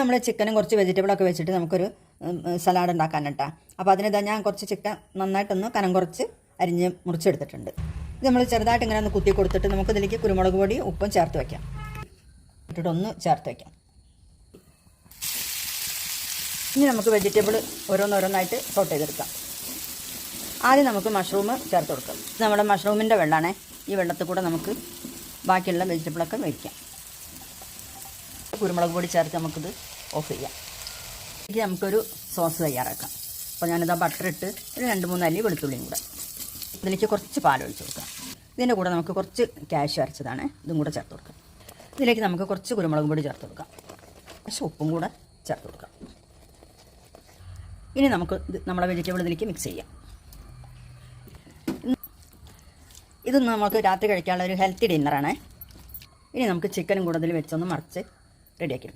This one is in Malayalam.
നമ്മൾ ചിക്കനും കുറച്ച് വെജിറ്റബിളൊക്കെ വെച്ചിട്ട് നമുക്കൊരു സലാഡ് ഉണ്ടാക്കാൻ കേട്ടോ അപ്പോൾ അതിനിതാ ഞാൻ കുറച്ച് ചിക്കൻ നന്നായിട്ടൊന്ന് കനം കുറച്ച് അരിഞ്ഞ് മുറിച്ചെടുത്തിട്ടുണ്ട്. ഇത് നമ്മൾ ചെറുതായിട്ട് ഇങ്ങനെ ഒന്ന് കുത്തി കൊടുത്തിട്ട് നമുക്ക് ഇതിലേക്ക് കുരുമുളക് പൊടി ഉപ്പും ചേർത്ത് വയ്ക്കാം ഇട്ടിട്ട് ഒന്ന് ചേർത്ത് വയ്ക്കാം ഇനി നമുക്ക് വെജിറ്റബിൾ ഓരോന്നോരോന്നായിട്ട് സോട്ട് ചെയ്തെടുക്കാം. ആദ്യം നമുക്ക് മഷ്റൂം ചേർത്ത് കൊടുക്കാം. നമ്മുടെ മഷ്റൂമിന്റെ വെള്ളമാണേ ഈ വെള്ളത്തിൽ കൂടെ നമുക്ക് ബാക്കിയുള്ള വെജിറ്റബിളൊക്കെ മേടിക്കാം കുരുമുളക് പൊടി ചേർത്ത് നമുക്കിത് ഓഫ് ചെയ്യാം. ഇതിലേക്ക് നമുക്കൊരു സോസ് തയ്യാറാക്കാം. അപ്പോൾ ഞാനിതാ ബട്ടർ ഇട്ട് ഒരു രണ്ട് മൂന്ന് അല്ലി വെളുത്തുള്ളിയും കൂടെ. ഇതിലേക്ക് കുറച്ച് പാൽ ഒഴിച്ച് കൊടുക്കാം. ഇതിന്റെ കൂടെ നമുക്ക് കുറച്ച് ക്യാഷ് അരച്ചതാണ്. ഇതും കൂടെ ചേർത്ത് കൊടുക്കാം. ഇതിലേക്ക് നമുക്ക് കുറച്ച് കുരുമുളക് പൊടി ചേർത്ത് കൊടുക്കാം. കുറച്ച് ഉപ്പും കൂടെ ചേർത്ത് കൊടുക്കാം. ഇനി നമുക്ക് നമ്മുടെ വെജിറ്റബിൾ ഇതിലേക്ക് മിക്സ് ചെയ്യാം. ഇത് നമുക്ക് രാത്രി കഴിക്കാനുള്ള ഒരു ഹെൽത്തി ഡിന്നറാണ് ഇനി നമുക്ക് ചിക്കനും കൂടുതൽ വെച്ചൊന്ന് മറിച്ച് റെഡിയാക്കി